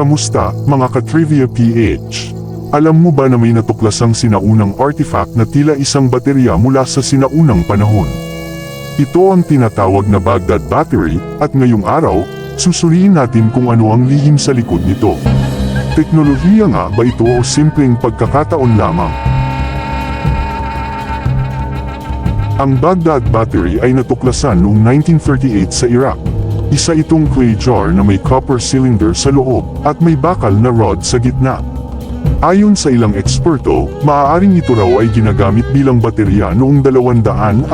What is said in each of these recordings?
Kamusta, mga ka-Trivia PH? Alam mo ba na may natuklasang sinaunang artifact na tila isang baterya mula sa sinaunang panahon? Ito ang tinatawag na Baghdad Battery, at ngayong araw, susuriin natin kung ano ang lihim sa likod nito. Teknolohiya nga ba ito o simpleng pagkakataon lamang? Ang Baghdad Battery ay natuklasan noong 1938 sa Iraq. Isa itong clay jar na may copper cylinder sa loob at may bakal na rod sa gitna. Ayon sa ilang eksperto, maaaring ito raw ay ginagamit bilang baterya noong 250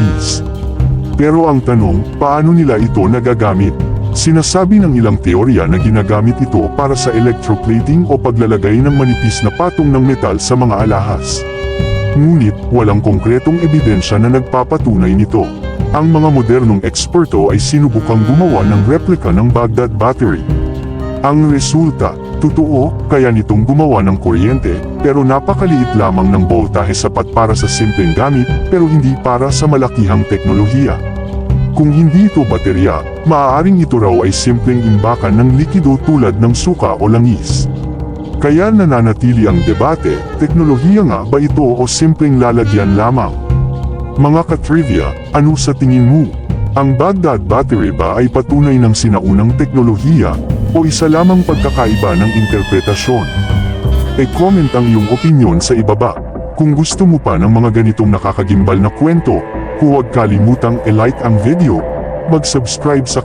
bis. Pero ang tanong, paano nila ito nagagamit? Sinasabi ng ilang teorya na ginagamit ito para sa electroplating o paglalagay ng manipis na patong ng metal sa mga alahas. Ngunit, walang konkretong ebidensya na nagpapatunay nito. Ang mga modernong eksperto ay sinubukang gumawa ng replika ng Baghdad Battery. Ang resulta, totoo, kaya nitong gumawa ng kuryente, pero napakaliit lamang ng voltahe sapat para sa simpleng gamit, pero hindi para sa malakihang teknolohiya. Kung hindi ito baterya, maaaring ito raw ay simpleng imbakan ng likido tulad ng suka o langis. Kaya nananatili ang debate, teknolohiya nga ba ito o simpleng lalagyan lamang? Mga ka-trivia, ano sa tingin mo? Ang Baghdad Battery ba ay patunay ng sinaunang teknolohiya o isa lamang pagkakaiba ng interpretasyon? E-comment ang iyong opinion sa ibaba. Kung gusto mo pa ng mga ganitong nakakagimbal na kwento, huwag kalimutang e-like ang video, mag-subscribe sa